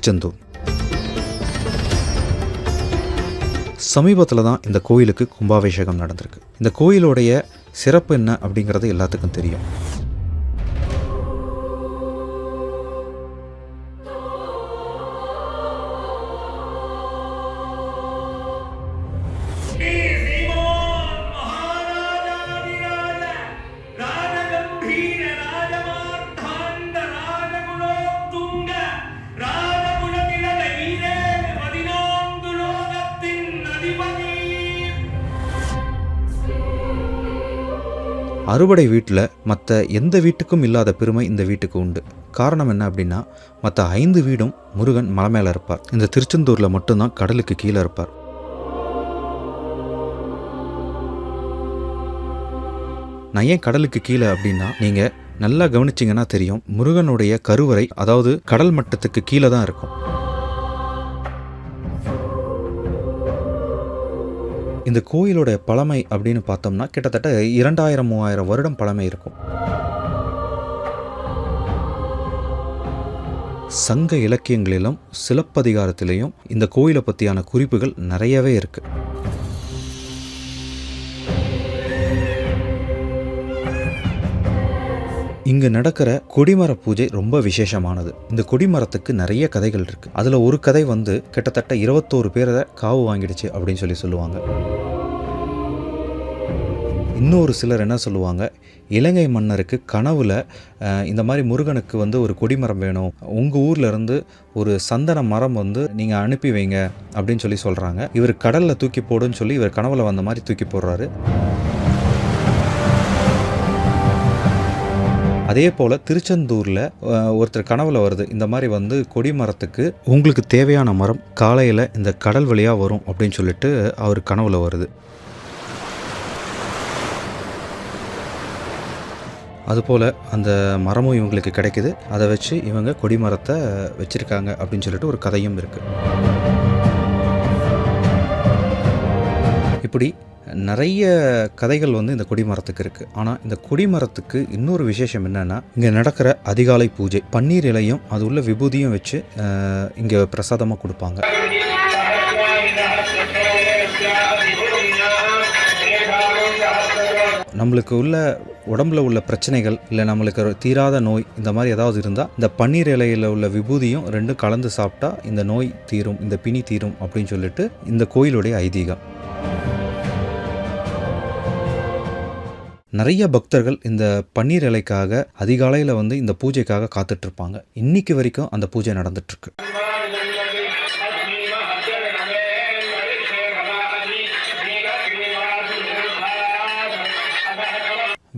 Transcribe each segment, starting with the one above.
திருச்செந்தூர். சமீபத்தில் தான் இந்த கோயிலுக்கு கும்பாபிஷேகம் நடந்திருக்கு. இந்த கோயிலுடைய சிறப்பு என்ன அப்படிங்கிறது எல்லாத்துக்கும் தெரியும். அறுவடை வீட்டில் மற்ற எந்த வீட்டுக்கும் இல்லாத பெருமை இந்த வீட்டுக்கு உண்டு. காரணம் என்ன அப்படின்னா மற்ற ஐந்து வீடும் முருகன் மலை மேலே இருப்பார். இந்த திருச்செந்தூரில் மட்டும்தான் கடலுக்கு கீழே இருப்பார். நான் ஏன் கடலுக்கு கீழே அப்படின்னா நீங்கள் நல்லா கவனிச்சிங்கன்னா தெரியும் முருகனுடைய கருவறை அதாவது கடல் மட்டத்துக்கு கீழே தான் இருக்கும். இந்த கோயிலோட பழமை அப்படின்னு பார்த்தோம்னா கிட்டத்தட்ட இரண்டாயிரம் மூவாயிரம் வருடம் பழமை இருக்கும். சங்க இலக்கியங்களிலும் சிலப்பதிகாரத்திலையும் இந்த கோயிலை பற்றியான குறிப்புகள் நிறையவே இருக்குது இங்க நடக்கிற கொடிமர பூஜை ரொம்ப விசேஷமானது. இந்த கொடிமரத்துக்கு நிறைய கதைகள் இருக்கு. அதுல ஒரு கதை வந்து கிட்டத்தட்ட இருபத்தோரு பேரை காவு வாங்கிடுச்சு அப்படின்னு சொல்லி சொல்லுவாங்க. இன்னொரு சிலர் என்ன சொல்லுவாங்க? இலங்கை மன்னருக்கு கனவுல இந்த மாதிரி முருகனுக்கு வந்து ஒரு கொடிமரம் வேணும். உங்கள் ஊர்ல இருந்து ஒரு சந்தன மரம் வந்து நீங்கள் அனுப்பி வைங்க அப்படின்னு சொல்லி சொல்கிறாங்க இவர் கடலில் தூக்கி போடுன்னு சொல்லி இவர் கனவுல வந்த மாதிரி தூக்கி போடுறாரு. அதே போல் திருச்செந்தூரில் ஒருத்தர் கனவுல வருது. இந்த மாதிரி வந்து கொடிமரத்துக்கு உங்களுக்கு தேவையான மரம் காலையில் இந்த கடல் வழியாக வரும் அப்படின்னு சொல்லிட்டு அவர் கனவுல வருது. அதுபோல் அந்த மரமும் இவங்களுக்கு கிடைக்குது. அதை வச்சு இவங்க கொடிமரத்தை வச்சுருக்காங்க அப்படின்னு சொல்லிட்டு ஒரு கதையும் இருக்குது இப்படி நிறைய கதைகள் வந்து இந்த கொடிமரத்துக்கு இருக்குது ஆனால் இந்த கொடிமரத்துக்கு இன்னொரு விசேஷம் என்னென்னா இங்கே நடக்கிற அதிகாலை பூஜை. பன்னீர் இலையும் அது உள்ள விபூதியும் வச்சு இங்கே பிரசாதமாக கொடுப்பாங்க. நம்மளுக்கு உள்ள உடம்புல உள்ள பிரச்சனைகள் இல்லை நம்மளுக்கு தீராத நோய் இந்த மாதிரி ஏதாவது இருந்தால் இந்த பன்னீர் இலையில் உள்ள விபூதியும் ரெண்டும் கலந்து சாப்பிட்டா இந்த நோய் தீரும் இந்த பிணி தீரும் அப்படின்னு சொல்லிட்டு இந்த கோயிலுடைய ஐதீகம். நிறைய பக்தர்கள் இந்த பன்னீர் இலைக்காக அதிகாலையில் வந்து இந்த பூஜைக்காக காத்துட்டு இருப்பாங்க இன்னைக்கு வரைக்கும் அந்த பூஜை நடந்துட்டுருக்கு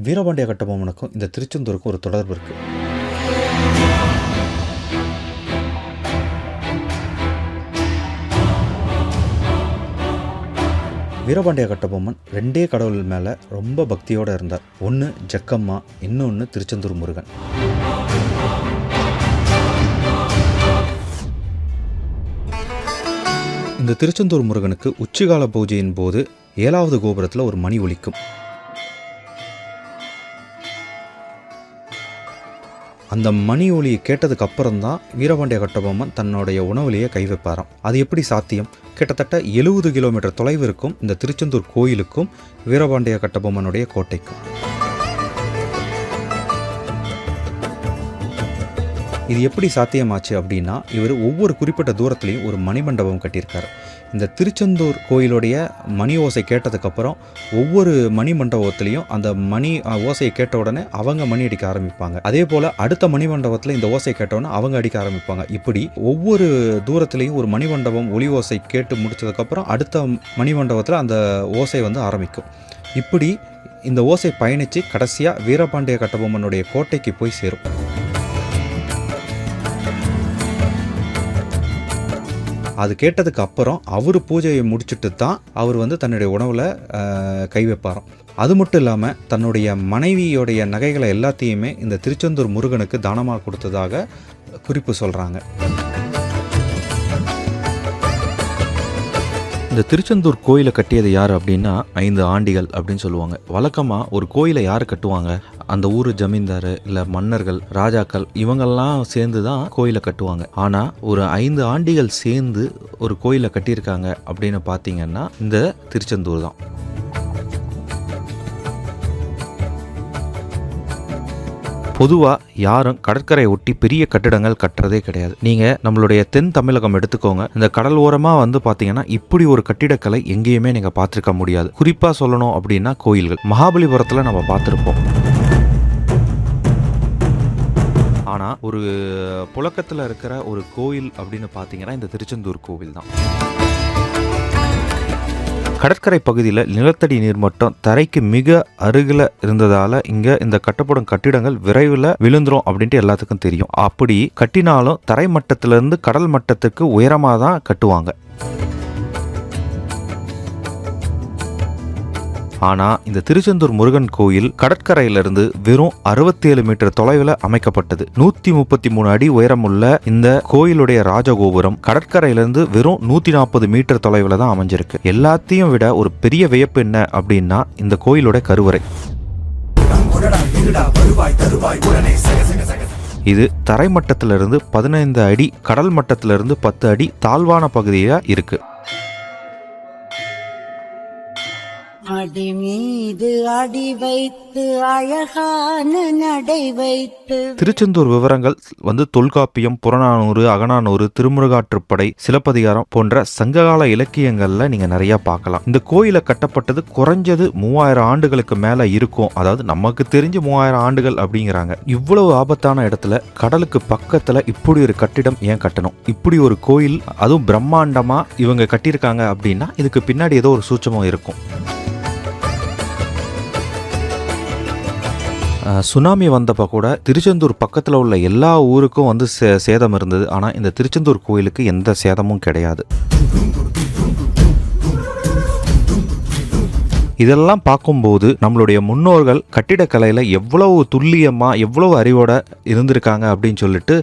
வீரபாண்டிய கட்டபொம்மனுக்கும் இந்த திருச்செந்தூருக்கும் ஒரு தொடர்பு இருக்குது வீரபாண்டிய கட்டபொம்மன் ரெண்டே கடவுள் மேலே ரொம்ப பக்தியோடு இருந்தார். ஒன்று ஜக்கம்மா இன்னொன்று திருச்செந்தூர் முருகன். இந்த திருச்செந்தூர் முருகனுக்கு உச்சிகால பூஜையின் போது ஏழாவது கோபுரத்தில் ஒரு மணி ஒலிக்கும். அந்த மணி ஒலியை கேட்டதுக்கு அப்புறம் தான் வீரபாண்டிய கட்டபொம்மன் தன்னுடைய உணவுலேயே கை வைப்பாராம். அது எப்படி சாத்தியம்? கிட்டத்தட்ட எழுபது கிலோமீட்டர் தொலைவு இருக்கும் இந்த திருச்செந்தூர் கோயிலுக்கும் வீரபாண்டிய கட்டபொம்மனுடைய கோட்டைக்கும். இது எப்படி சாத்தியமாச்சு அப்படின்னா இவர் ஒவ்வொரு குறிப்பிட்ட தூரத்துலேயும் ஒரு மணிமண்டபம் கட்டியிருக்காரு. இந்த திருச்செந்தூர் கோயிலுடைய மணி ஓசை கேட்டதுக்கப்புறம் ஒவ்வொரு மணி மண்டபத்துலேயும் அந்த மணி ஓசையை கேட்ட உடனே அவங்க மணி அடிக்க ஆரம்பிப்பாங்க. அதே போல் அடுத்த மணி மண்டபத்தில் இந்த ஓசை கேட்டவுடனே அவங்க அடிக்க ஆரம்பிப்பாங்க. இப்படி ஒவ்வொரு தூரத்துலேயும் ஒரு மணி மண்டபம் ஒளி ஓசை கேட்டு முடிச்சதுக்கப்புறம் அடுத்த மணி மண்டபத்தில் அந்த ஓசை வந்து ஆரம்பிக்கும். இப்படி இந்த ஓசை பயணித்து கடைசியாக வீரபாண்டிய கட்டபொம்மனுடைய கோட்டைக்கு போய் சேரும். அது கேட்டதுக்கு அப்புறம் அவர் பூஜையை முடிச்சுட்டு தான் அவர் வந்து தன்னுடைய உணவில் கை வைப்பாராம். அது மட்டும் இல்லாமல் தன்னுடைய மனைவியோடைய நகைகளை எல்லாத்தையுமே இந்த திருச்செந்தூர் முருகனுக்கு தானமாக கொடுத்ததாக குறிப்பு சொல்கிறாங்க இந்த திருச்செந்தூர் கோயிலை கட்டியது யார் அப்படின்னா ஐந்து ஆண்டிகள் அப்படின்னு சொல்லுவாங்க. வழக்கமாக ஒரு கோயிலை யார் கட்டுவாங்க? அந்த ஊர் ஜமீன்தார் இல்லை மன்னர்கள் ராஜாக்கள் இவங்கெல்லாம் சேர்ந்து தான் கோயிலை கட்டுவாங்க. ஆனால் ஒரு ஐந்து ஆண்டிகள் சேர்ந்து ஒரு கோயிலை கட்டியிருக்காங்க அப்படின்னு பார்த்தீங்கன்னா இந்த திருச்செந்தூர் தான். பொதுவாக யாரும் கடற்கரையை ஒட்டி பெரிய கட்டிடங்கள் கட்டுறதே கிடையாது. நீங்கள் நம்மளுடைய தென் தமிழகம் எடுத்துக்கோங்க. இந்த கடல் ஓரமாக வந்து பார்த்தீங்கன்னா இப்படி ஒரு கட்டிடக்கலை எங்கேயுமே நீங்கள் பார்த்துருக்க முடியாது. குறிப்பாக சொல்லணும் அப்படின்னா கோயில்கள். மகாபலிபுரத்தில் நம்ம பார்த்துருப்போம். ஆனால் ஒரு புழக்கத்தில் இருக்கிற ஒரு கோயில் அப்படின்னு பார்த்தீங்கன்னா இந்த திருச்செந்தூர் கோவில் தான். கடற்கரை பகுதியில் நிலத்தடி நீர்மட்டம் தரைக்கு மிக அருகில் இருந்ததால இங்கே இந்த கட்டப்படும் கட்டிடங்கள் விரைவில் விழுந்துரும் அப்படின்ட்டு எல்லாத்துக்கும் தெரியும். அப்படி கட்டினாலும் தரை மட்டத்திலிருந்து கடல் மட்டத்துக்கு உயரமாக தான் கட்டுவாங்க. ஆனால் இந்த திருச்செந்தூர் முருகன் கோயில் கடற்கரையிலிருந்து வெறும் 67 மீட்டர் தொலைவில் அமைக்கப்பட்டது. நூற்றி முப்பத்தி மூணு அடி உயரமுள்ள இந்த கோயிலுடைய ராஜகோபுரம் கடற்கரையிலிருந்து வெறும் நூற்றி நாற்பது மீட்டர் தொலைவில் தான் அமைஞ்சிருக்கு. எல்லாத்தையும் விட ஒரு பெரிய வியப்பு என்ன அப்படின்னா இந்த கோயிலோட கருவறை. இது தரைமட்டத்திலிருந்து பதினைந்து அடி கடல் மட்டத்திலிருந்து பத்து அடி தாழ்வான பகுதியாக இருக்குது அடி மீது அடி வைத்து அழகான நடை வைத்து. திருச்செந்தூர் விவரங்கள் வந்து தொல்காப்பியம் புறநானூறு அகநானூறு திருமுருகாற்றுப்படை சிலப்பதிகாரம் போன்ற சங்ககால இலக்கியங்கள்ல நீங்க நிறைய பார்க்கலாம். இந்த கோயிலை கட்டப்பட்டது குறைஞ்சது மூவாயிரம் ஆண்டுகளுக்கு மேல இருக்கும். அதாவது நமக்கு தெரிஞ்சு மூவாயிரம் ஆண்டுகள் அப்படிங்கிறாங்க. இவ்வளவு ஆபத்தான இடத்துல கடலுக்கு பக்கத்துல இப்படி ஒரு கட்டிடம் ஏன் கட்டணும்? இப்படி ஒரு கோயில் அதுவும் பிரம்மாண்டமா இவங்க கட்டியிருக்காங்க அப்படின்னா இதுக்கு பின்னாடி ஏதோ ஒரு சூட்சமம் இருக்கும். சுனாமி வந்தப்போ கூட திருச்செந்தூர் பக்கத்தில் உள்ள எல்லா ஊருக்கும் வந்து சே சேதம் இருந்தது. ஆனால் இந்த திருச்செந்தூர் கோயிலுக்கு எந்த சேதமும் கிடையாது. இதெல்லாம் பார்க்கும்போது நம்மளுடைய முன்னோர்கள் கட்டிடக்கலையில் எவ்வளவு துல்லியமாக எவ்வளவு அறிவோட இருந்திருக்காங்க அப்படின்னு சொல்லிட்டு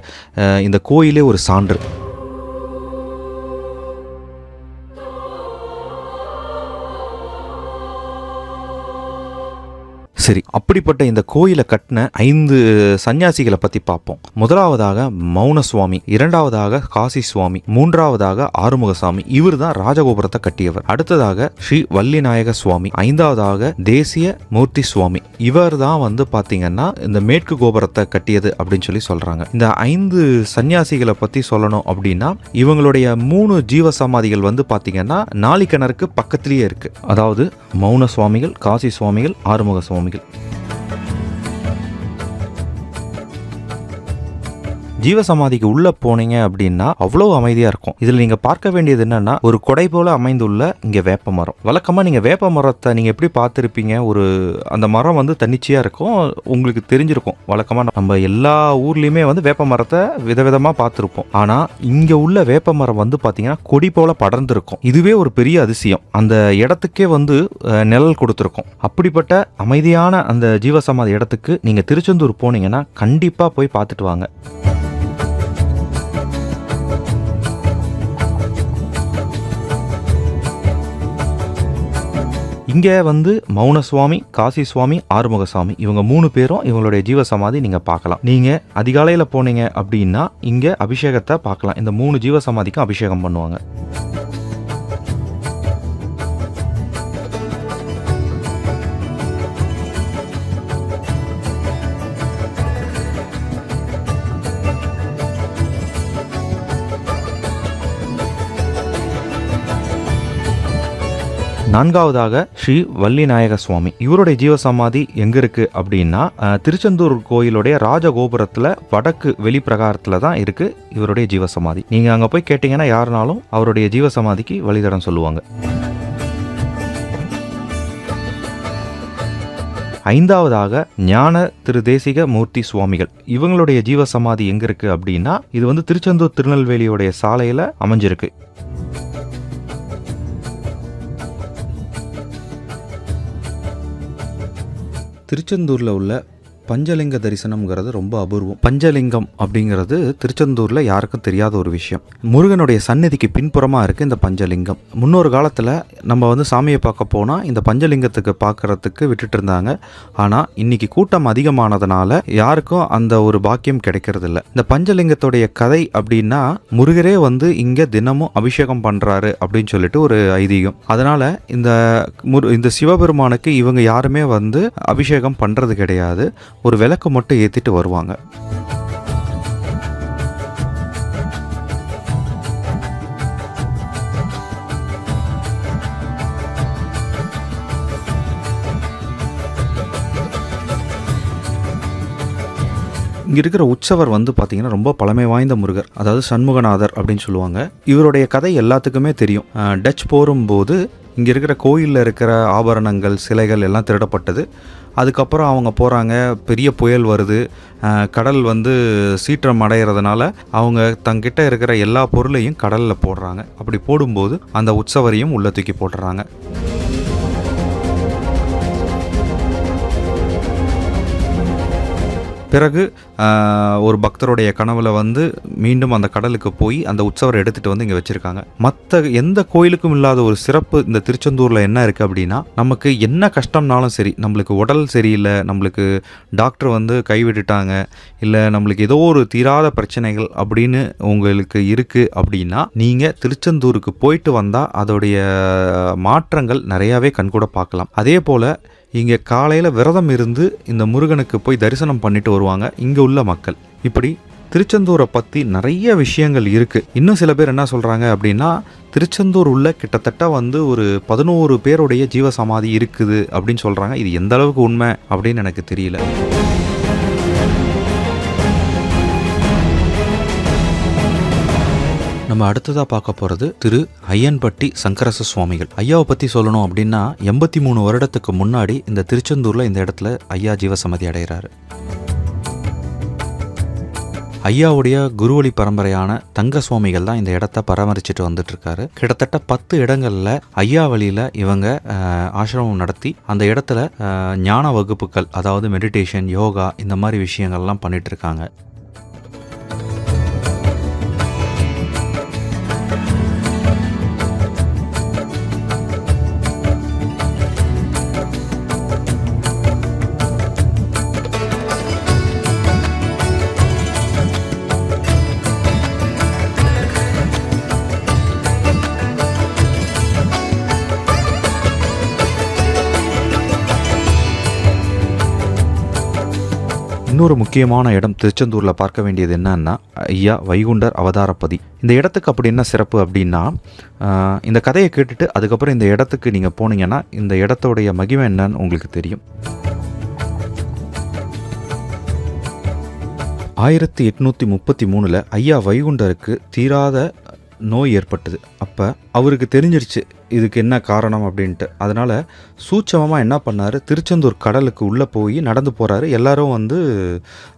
இந்த கோயிலே ஒரு சான்று. சரி. அப்படிப்பட்ட இந்த கோயிலை கட்டின ஐந்து சன்னியாசிகளை பத்தி பார்ப்போம். முதலாவதாக மௌன சுவாமி இரண்டாவதாக காசி சுவாமி மூன்றாவதாக ஆறுமுகசாமி. இவர் தான் ராஜகோபுரத்தை கட்டியவர். அடுத்ததாக ஸ்ரீ வள்ளிநாயக சுவாமி ஐந்தாவதாக தேசிய மூர்த்தி சுவாமி இவர் தான் வந்து பாத்தீங்கன்னா இந்த மேற்கு கோபுரத்தை கட்டியது அப்படின்னு சொல்லி சொல்றாங்க. இந்த ஐந்து சன்னியாசிகளை பத்தி சொல்லணும் அப்படின்னா இவங்களுடைய மூணு ஜீவ சமாதிகள் வந்து பாத்தீங்கன்னா நாளிக்கிணறுக்கு பக்கத்திலேயே இருக்கு. அதாவது மௌன சுவாமிகள் காசி சுவாமிகள் ஆறுமுக சுவாமிகள் ஜீவசமாதிக்கு உள்ள போனீங்க அப்படின்னா அவ்வளவு அமைதியா இருக்கும். இதுல நீங்க பார்க்க வேண்டியது என்னன்னா ஒரு கொடை போல அமைந்துள்ள இங்க வேப்ப மரம். வழக்கமா நீங்க வேப்ப மரத்தை நீங்க எப்படி பார்த்துருப்பீங்க? ஒரு அந்த மரம் வந்து தன்னிச்சையா இருக்கும். உங்களுக்கு தெரிஞ்சிருக்கும். வழக்கமா நம்ம எல்லா ஊர்லயுமே வந்து வேப்ப மரத்தை விதவிதமா பார்த்துருப்போம். ஆனா இங்க உள்ள வேப்ப மரம் வந்து பாத்தீங்கன்னா கொடி போல படர்ந்திருக்கும். இதுவே ஒரு பெரிய அதிசயம். அந்த இடத்துக்கே வந்து நிழல் கொடுத்துருக்கும். அப்படிப்பட்ட அமைதியான அந்த ஜீவசமாதி இடத்துக்கு நீங்க திருச்செந்தூர் போனீங்கன்னா கண்டிப்பா போய் பார்த்துட்டு வாங்க. இங்கே வந்து மௌன சுவாமி காசி சுவாமி ஆறுமுக சுவாமி இவங்க மூணு பேரும் இவங்களுடைய ஜீவ சமாதி நீங்கள் பார்க்கலாம். நீங்கள் அதிகாலையில் போனீங்க அப்படின்னா இங்கே அபிஷேகத்தை பார்க்கலாம். இந்த மூணு ஜீவ சமாதிக்கும் அபிஷேகம் பண்ணுவாங்க. நான்காவதாக ஸ்ரீ வள்ளிநாயக சுவாமி. இவருடைய ஜீவசமாதி எங்க இருக்கு அப்படின்னா திருச்செந்தூர் கோயிலுடைய ராஜகோபுரத்துல வடக்கு வெளிப்பிரகாரத்துல தான் இருக்கு இவருடைய ஜீவசமாதி. நீங்க அங்க போய் கேட்டீங்கன்னா யாருனாலும் அவருடைய ஜீவசமாதிக்கு வழிதடம் சொல்லுவாங்க. ஐந்தாவதாக ஞான திரு தேசிக மூர்த்தி சுவாமிகள். இவங்களுடைய ஜீவசமாதி எங்க இருக்கு அப்படின்னா இது வந்து திருச்செந்தூர் திருநெல்வேலியுடைய சாலையில அமைஞ்சிருக்கு. திருச்செந்தூரில் உள்ள பஞ்சலிங்க தரிசனம்ங்கிறது ரொம்ப அபூர்வம். பஞ்சலிங்கம் அப்படிங்கிறது திருச்செந்தூரில் யாருக்கும் தெரியாத ஒரு விஷயம். முருகனுடைய சந்நிதிக்கு பின்புறமாக இருக்குது இந்த பஞ்சலிங்கம். முன்னொரு காலத்தில் நம்ம வந்து சாமியை பார்க்க போனால் இந்த பஞ்சலிங்கத்துக்கு பார்க்குறதுக்கு விட்டுட்டு இருந்தாங்க. ஆனால் இன்னைக்கு கூட்டம் அதிகமானதுனால யாருக்கும் அந்த ஒரு பாக்கியம் கிடைக்கிறதில்ல. இந்த பஞ்சலிங்கத்துடைய கதை அப்படின்னா முருகரே வந்து இங்கே தினமும் அபிஷேகம் பண்ணுறாரு அப்படின்னு சொல்லிட்டு ஒரு ஐதீகம். அதனால் இந்த முரு இந்த சிவபெருமானுக்கு இவங்க யாருமே வந்து அபிஷேகம் பண்ணுறது கிடையாது. ஒரு விளக்கு மட்டும் ஏற்றிட்டு வருவாங்க. இங்கே இருக்கிற உற்சவர் வந்து பார்த்தீங்கன்னா ரொம்ப பழமை வாய்ந்த முருகர் அதாவது சண்முகநாதர் அப்படின்னு சொல்லுவாங்க. இவருடைய கதை எல்லாத்துக்குமே தெரியும். டச் போரும்போது இங்கே இருக்கிற கோயிலில் இருக்கிற ஆபரணங்கள் சிலைகள் எல்லாம் திருடப்பட்டது. அதுக்கப்புறம் அவங்க போகிறாங்க பெரிய புயல் வருது. கடல் வந்து சீற்றம் அடைகிறதுனால அவங்க தங்கிட்ட இருக்கிற எல்லா பொருளையும் கடலில் போடுறாங்க. அப்படி போடும்போது அந்த உற்சவரையும் உள்ள தூக்கி போட்டுறாங்க. பிறகு ஒரு பக்தருடைய கனவுல வந்து மீண்டும் அந்த கடலுக்கு போய் அந்த உற்சவரை எடுத்துட்டு வந்து இங்கே வச்சிருக்காங்க. மற்ற எந்த கோயிலுக்கும் இல்லாத ஒரு சிறப்பு இந்த திருச்செந்தூரில் என்ன இருக்குது அப்படின்னா நமக்கு என்ன கஷ்டம்னாலும் சரி நம்மளுக்கு உடல் சரியில்லை நம்மளுக்கு டாக்டர் வந்து கைவிட்டுட்டாங்க இல்லை நம்மளுக்கு ஏதோ ஒரு தீராத பிரச்சனைகள் அப்படின்னு உங்களுக்கு இருக்குது அப்படின்னா நீங்கள் திருச்செந்தூருக்கு போயிட்டு வந்தால் அதோடைய மாற்றங்கள் நிறையாவே கண்கூட பார்க்கலாம். அதே போல் இங்கே காலையில் விரதம் இருந்து இந்த முருகனுக்கு போய் தரிசனம் பண்ணிட்டு வருவாங்க. இங்கே உள்ள மக்கள். இப்படி திருச்செந்தூரை பற்றி நிறைய விஷயங்கள் இருக்குது இன்னும் சில பேர் என்ன சொல்கிறாங்க அப்படின்னா திருச்செந்தூர் உள்ள கிட்டத்தட்ட வந்து ஒரு பதினோரு பேருடைய ஜீவசமாதி இருக்குது அப்படின்னு சொல்கிறாங்க இது எந்த அளவுக்கு உண்மை அப்படின்னு எனக்கு தெரியல. நம்ம அடுத்ததாக பார்க்க போகிறது திரு ஐயன்பட்டி சங்கரச சுவாமிகள். ஐயாவை பற்றி சொல்லணும் அப்படின்னா எண்பத்தி மூணு வருடத்துக்கு முன்னாடி இந்த திருச்செந்தூரில் இந்த இடத்துல ஐயா ஜீவசமதி அடைகிறாரு. ஐயாவுடைய குருவழி பரம்பரையான தங்க சுவாமிகள் தான் இந்த இடத்த பராமரிச்சுட்டு வந்துட்டு இருக்காரு கிட்டத்தட்ட பத்து இடங்கள்ல ஐயா வழியில இவங்க ஆசிரமம் நடத்தி அந்த இடத்துல ஞான வகுப்புகள் அதாவது மெடிடேஷன் யோகா இந்த மாதிரி விஷயங்கள்லாம் பண்ணிட்டு இருக்காங்க இன்னொரு முக்கியமான இடம் திருச்செந்தூரில் பார்க்க வேண்டியது என்னன்னா ஐயா வைகுண்டர் அவதாரப்பதி. இந்த இடத்துக்கு அப்படி என்ன சிறப்பு அப்படின்னா இந்த கதையை கேட்டுட்டு அதுக்கப்புறம் இந்த இடத்துக்கு நீங்கள் போனீங்கன்னா இந்த இடத்தோடைய மகிமை என்னன்னு உங்களுக்கு தெரியும். ஆயிரத்தி எட்நூற்றி முப்பத்தி மூணில் ஐயா வைகுண்டருக்கு தீராத நோய் ஏற்பட்டது. அப்போ அவருக்கு தெரிஞ்சிருச்சு இதுக்கு என்ன காரணம் அப்படின்ட்டு. அதனால் சூட்சமமாக என்ன பண்ணார்? திருச்செந்தூர் கடலுக்கு உள்ளே போய் நடந்து போகிறாரு எல்லாரும் வந்து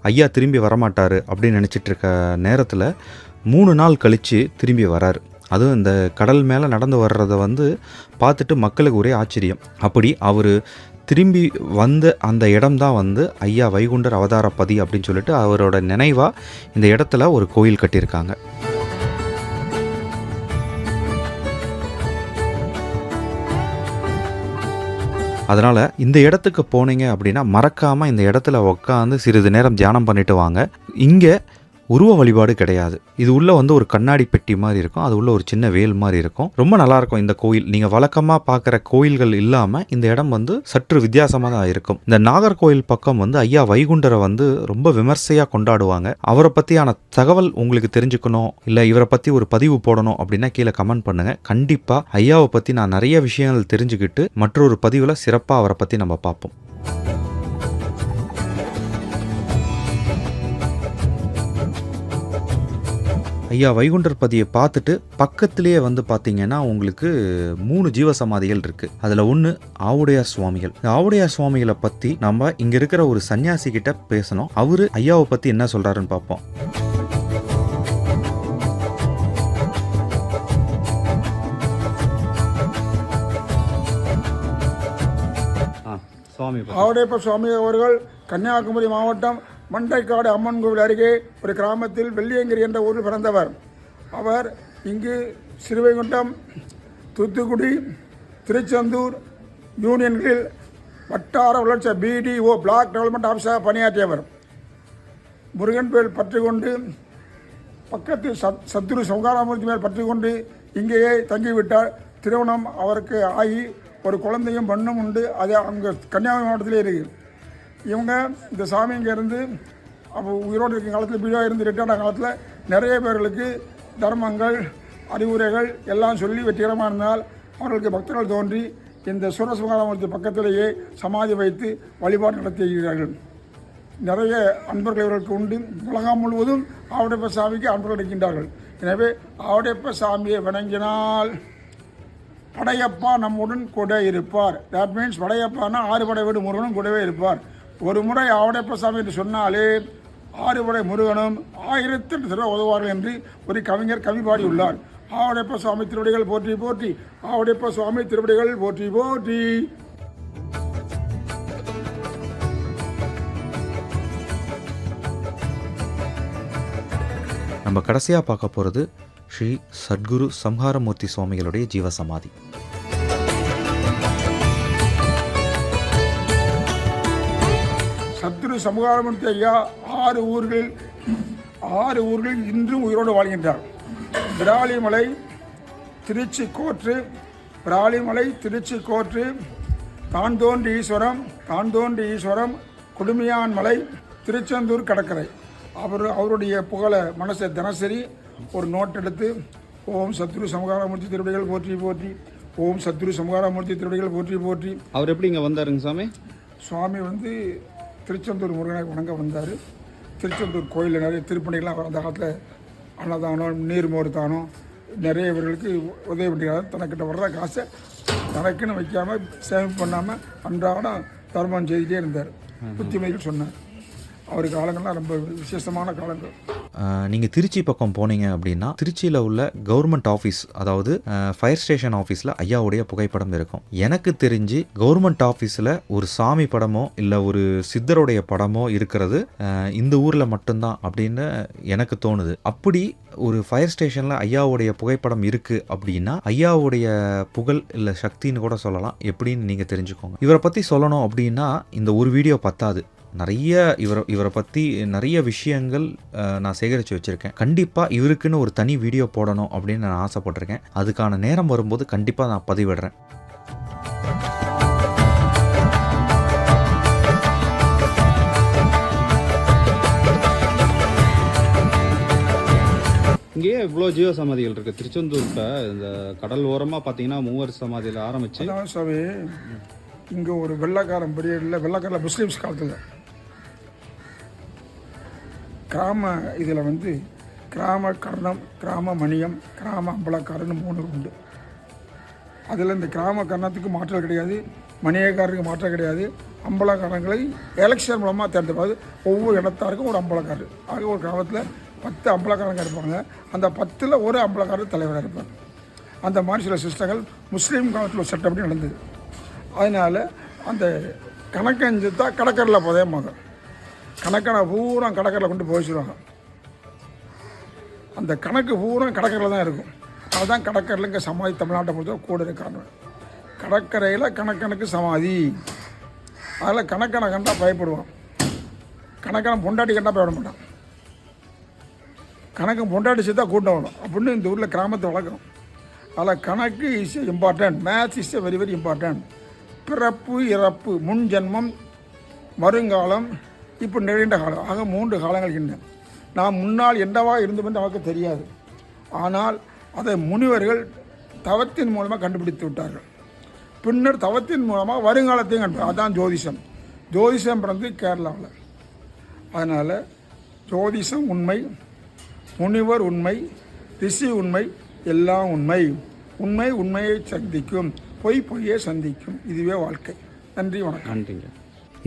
ஐயா திரும்பி வரமாட்டார் அப்படின்னு நினச்சிட்டு இருக்க நேரத்தில் மூணு நாள் கழித்து திரும்பி வராரு. அதுவும் இந்த கடல் மேலே நடந்து வர்றதை வந்து பார்த்துட்டு மக்களுக்கு ஒரே ஆச்சரியம். அப்படி அவர் திரும்பி வந்த அந்த இடம் தான் வந்து ஐயா வைகுண்டர் அவதாரப்பதி அப்படின்னு சொல்லிட்டு அவரோட நினைவாக இந்த இடத்துல ஒரு கோயில் கட்டியிருக்காங்க. அதனால் இந்த இடத்துக்கு போனீங்க அப்படின்னா மறக்காமல் இந்த இடத்துல உட்காந்து சிறிது நேரம் தியானம் பண்ணிட்டு வாங்க. இங்கே உருவ வழிபாடு கிடையாது. இது உள்ள வந்து ஒரு கண்ணாடி பெட்டி மாதிரி இருக்கும். அது உள்ள ஒரு சின்ன வேல் மாதிரி இருக்கும். ரொம்ப நல்லா இருக்கும் இந்த கோயில். நீங்கள் வழக்கமாக பார்க்குற கோயில்கள் இல்லாமல் இந்த இடம் வந்து சற்று வித்தியாசமாக தான் இருக்கும். இந்த நாகர்கோயில் பக்கம் வந்து ஐயா வைகுண்டரை வந்து ரொம்ப விமர்சையாக கொண்டாடுவாங்க. அவரை பற்றியான தகவல் உங்களுக்கு தெரிஞ்சுக்கணும் இல்லை இவரை பற்றி ஒரு பதிவு போடணும் அப்படின்னா கீழே கமெண்ட் பண்ணுங்கள் கண்டிப்பாக ஐயாவை பற்றி நான் நிறைய விஷயங்கள் தெரிஞ்சுக்கிட்டு மற்றொரு பதிவில் சிறப்பாக அவரை பற்றி நம்ம பார்ப்போம். ஐயா வைகுண்டர் பதியை பார்த்துட்டு பக்கத்திலேயே வந்து பார்த்தீங்கன்னா உங்களுக்கு மூணு ஜீவசமாதிகள் இருக்கு. அதில் ஒன்று ஆவுடையார் சுவாமிகள். இந்த ஆவுடையார் சுவாமிகளை பற்றி நம்ம இங்கே இருக்கிற ஒரு சன்னியாசி கிட்ட பேசணும். அவரு ஐயாவை பற்றி என்ன சொல்றாருன்னு பார்ப்போம். சுவாமி ஆவுடையப்ப சுவாமி அவர்கள் கன்னியாகுமரி மாவட்டம் மண்டைக்காடு அம்மன் கோவில் அருகே ஒரு கிராமத்தில் வெள்ளியங்கிரி என்ற ஊரில் பிறந்தவர். அவர் இங்கு சிறுவைகுண்டம் தூத்துக்குடி திருச்செந்தூர் யூனியன்களில் வட்டார வளர்ச்சி பிடிஓ பிளாக் டெவலப்மெண்ட் ஆஃபீஸராக பணியாற்றியவர். முருகன் பேர் பற்றி கொண்டு பக்கத்தில் சத் சத்துரு சௌகாராமூர்த்தி மேல் பற்றி கொண்டு இங்கேயே தங்கிவிட்டார். திருமணம் அவருக்கு ஆகி ஒரு குழந்தையும் பெண்ணும் உண்டு. அது அங்கே கன்னியாகுமரி மாவட்டத்திலே இருக்குது இவங்க இந்த சாமி இங்கே இருந்து அப்போ உயிரோடு இருக்கிற காலத்தில் பீடா இருந்து ரிட்டையர்ட் காலத்தில் நிறைய பேர்களுக்கு தர்மங்கள் அறிவுரைகள் எல்லாம் சொல்லி வெற்றிகரமாக இருந்தால் அவர்களுக்கு பக்தர்கள் தோன்றி இந்த சூரசுகாராமூர்த்தி பக்கத்திலேயே சமாதி வைத்து வழிபாடு நடத்துகிறார்கள் நிறைய அன்பர்கள் இவர்களுக்கு உண்டு. உலகம் முழுவதும் ஆவடைப்ப சாமிக்கு அன்பர்கள் இருக்கின்றார்கள். எனவே ஆவடைப்ப சாமியை வணங்கினால் படையப்பா நம்முடன் கூட இருப்பார். தட் மீன்ஸ் படையப்பானா ஆறு படை வீடு முருகனும் கூடவே இருப்பார். ஒரு முறை ஆவடைப்ப சாமி என்று சொன்னாலே ஆறுபடை முருகனும் ஆயிரத்தி தடவை உதவார்கள் என்று ஒரு கவிஞர் கவி பாடியுள்ளார். ஆவடைப்ப சுவாமி திருவடிகள் போற்றி போற்றி ஆவடைப்ப சுவாமி திருவடிகள் போற்றி போற்றி. நம்ம கடைசியாக பார்க்க போகிறது ஸ்ரீ சத்குரு சம்ஹாரமூர்த்தி சுவாமிகளுடைய ஜீவசமாதி. சத்துரு சமூகமூர்த்தி ஐயா ஆறு ஊர்களில் ஆறு ஊர்களில் இன்றும் உயிரோடு வாழ்கின்றார். விராலிமலை திருச்சி கோற்று விராலிமலை திருச்சி கோற்று தான்தோன்றி ஈஸ்வரம் தான்தோன்றி ஈஸ்வரம் குடுமியான் மலை திருச்செந்தூர் கடற்கரை. அவர் அவருடைய புகழை மனசை தினசரி ஒரு நோட் எடுத்து ஓம் சத்ரு சமகாரமூர்த்தி திருவடிகள் போற்றி போற்றி ஓம் சத்ரு சமகாரமூர்த்தி திருவடிகள் போற்றி போற்றி. அவர் எப்படி இங்கே வந்தாருங்க சாமி? சுவாமி வந்து திருச்செந்தூர் முருகனை வணங்க வந்தார். திருச்செந்தூர் கோயிலில் நிறைய திருப்பணிகள்லாம் அந்த காலத்தில் அன்னதானம் நீர்மோர் தானம் நிறைய இவர்களுக்கு உதவி பண்ணிக்கிறார் தனக்கிட்ட வர்ற காசை தனக்குன்னு வைக்காமல் சேமிப்பு பண்ணாமல் அன்றாடம் தர்மம் செய்துட்டே இருந்தார். புத்திமைகள் சொன்னார். அவர் காலங்கள்லாம் ரொம்ப விசேஷமான காலங்கள். நீங்கள் திருச்சி பக்கம் போனீங்க அப்படின்னா திருச்சியில் உள்ள கவர்மெண்ட் ஆஃபீஸ் அதாவது ஃபயர் ஸ்டேஷன் ஆஃபீஸில் ஐயாவுடைய புகைப்படம் இருக்கும். எனக்கு தெரிஞ்சு கவர்மெண்ட் ஆஃபீஸில் ஒரு சாமி படமோ இல்லை ஒரு சித்தருடைய படமோ இருக்கிறது இந்த ஊரில் மட்டும்தான் அப்படின்னு எனக்கு தோணுது. அப்படி ஒரு ஃபயர் ஸ்டேஷனில் ஐயாவுடைய புகைப்படம் இருக்குது அப்படின்னா ஐயாவுடைய புகழ் இல்லை சக்தின்னு கூட சொல்லலாம். எப்படின்னு நீங்கள் தெரிஞ்சுக்கோங்க. இவரை பற்றி சொல்லணும் அப்படின்னா இந்த ஒரு வீடியோ பத்தாது. நிறைய இவரை இவரை பற்றி நிறைய விஷயங்கள் நான் சேகரித்து வச்சுருக்கேன். கண்டிப்பாக இவருக்குன்னு ஒரு தனி வீடியோ போடணும் அப்படின்னு நான் ஆசைப்பட்டிருக்கேன். அதுக்கான நேரம் வரும்போது கண்டிப்பாக நான் பதிவிடுறேன். இங்கேயே இவ்வளோ ஜீவ சமாதிகள் இருக்குது திருச்செந்தூர்கிட்ட இந்த கடல் ஓரமாக பார்த்தீங்கன்னா மூவர் சமாதியில் ஆரம்பித்து அதான் சாமி இங்கே ஒரு வெள்ளைக்காரன் பீரியடில் வெள்ளைக்காரில் முஸ்லீம்ஸ் காலத்தில். கிராம இதில் வந்து கிராம கர்ணம் கிராம மணியம் கிராம அம்பலக்காரன்னு மூணு உண்டு. அதில் இந்த கிராம கர்ணத்துக்கு மாற்றல் கிடையாது மணியக்காரருக்கு மாற்றம் கிடையாது. அம்பலக்காரங்களை எலெக்ஷன் மூலமாக தேர்ந்தெடுப்பாது ஒவ்வொரு இடத்தாருக்கும் ஒரு அம்பலக்காரர். ஆக ஒரு கிராமத்தில் பத்து அம்பலக்காரங்க இருப்பாங்க. அந்த பத்தில் ஒரு அம்பலக்காரர் தலைவராக இருப்பார். அந்த மாதிரி சில சிஸ்டங்கள் முஸ்லீம் காலத்தில் ஒரு சட்டப்படி நடந்தது. அதனால் அந்த கணக்கஞ்சு தான் கடற்கரையில் புதையமாங்க கணக்கனை பூரா கடற்கரையில் கொண்டு போய் வச்சுருவாங்க. அந்த கணக்கு பூரா கடற்கரையில் தான் இருக்கும். அதுதான் கடற்கரையில் இங்கே சமாதி தமிழ்நாட்டை பொறுத்த கூட இருக்காங்க கடற்கரையில் கணக்கணக்கு சமாதி. அதில் கணக்கனை கண்டா பயப்படுவான். கணக்கான பொண்டாட்டி கண்டா பயப்பட மாட்டான். கணக்கு பொண்டாட்டி சேர்த்தா கூட்டம் வரும். அப்படின்னு இந்த ஊரில் கிராமத்து வழக்கம். அதில் கணக்கு is important maths is very very important பிறப்பு இறப்பு முன் ஜென்மம் வருங்காலம் இப்போ நிறைந்த காலம் ஆக மூன்று காலங்கள் என்ன நாம் முன்னால் என்னவா இருந்தோம் என்று நமக்கு தெரியாது. ஆனால் அதை முனிவர்கள் தவத்தின் மூலமாக கண்டுபிடித்து விட்டார்கள். பின்னர் தவத்தின் மூலமாக வருங்காலத்தையும் கண்டு அதுதான் ஜோதிஷம். ஜோதிஷம் பிறந்து கேரளாவில். அதனால் ஜோதிஷம் உண்மை முனிவர் உண்மை ரிஷி உண்மை எல்லாம் உண்மை. உண்மை உண்மையை சந்திக்கும் பொய் பொய்யை சந்திக்கும். இதுவே வாழ்க்கை. நன்றி வணக்கம். நன்றிங்க.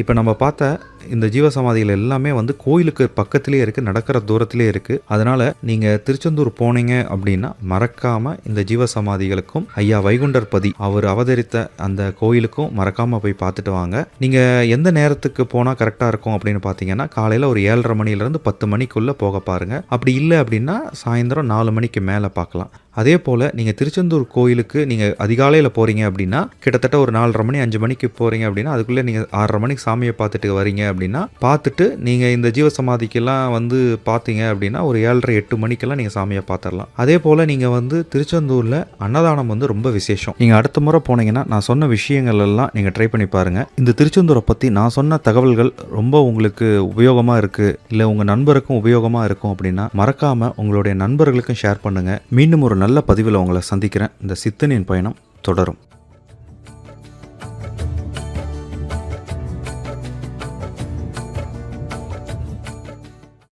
இப்போ நம்ம பார்த்த இந்த ஜீவசமாதிகள் எல்லாமே வந்து கோயிலுக்கு பக்கத்திலே இருக்குது நடக்கிற தூரத்திலே இருக்குது அதனால் நீங்கள் திருச்செந்தூர் போனீங்க அப்படின்னா மறக்காமல் இந்த ஜீவசமாதிகளுக்கும் ஐயா வைகுண்டர்பதி அவர் அவதரித்த அந்த கோயிலுக்கும் மறக்காமல் போய் பார்த்துட்டு வாங்க. நீங்கள் எந்த நேரத்துக்கு போனால் கரெக்டாக இருக்கும் அப்படின்னு பார்த்தீங்கன்னா காலையில் ஒரு ஏழரை மணிலேருந்து பத்து மணிக்குள்ளே போக பாருங்கள் அப்படி இல்லை அப்படின்னா சாயந்தரம் நாலு மணிக்கு மேலே பார்க்கலாம் அதே போல் நீங்கள் திருச்செந்தூர் கோயிலுக்கு நீங்கள் அதிகாலையில் போகிறீங்க அப்படின்னா கிட்டத்தட்ட ஒரு நாலரை மணி அஞ்சு மணிக்கு போகிறீங்க அப்படின்னா அதுக்குள்ளே நீங்கள் ஆறரை மணிக்கு சாமியை பார்த்துட்டு வரீங்க அப்படின்னா பார்த்துட்டு நீங்கள் இந்த ஜீவசமாதிக்கெல்லாம் வந்து பார்த்தீங்க அப்படின்னா ஒரு ஏழரை எட்டு மணிக்கெல்லாம் நீங்கள் சாமியை பார்த்துடலாம். அதே போல் நீங்கள் வந்து திருச்செந்தூரில் அன்னதானம் வந்து ரொம்ப விசேஷம். நீங்கள் அடுத்த முறை போனீங்கன்னா நான் சொன்ன விஷயங்கள் எல்லாம் நீங்கள் ட்ரை பண்ணி பாருங்கள் இந்த திருச்செந்தூரை பற்றி நான் சொன்ன தகவல்கள் ரொம்ப உங்களுக்கு உபயோகமாக இருக்குது இல்லை உங்கள் நண்பருக்கும் உபயோகமாக இருக்கும் அப்படின்னா மறக்காமல் உங்களுடைய நண்பர்களுக்கும் ஷேர் பண்ணுங்கள் மீண்டும் ஒரு நல்ல பதிவில் உங்களை சந்திக்கிறேன். இந்த சித்தனின் பயணம் தொடரும்.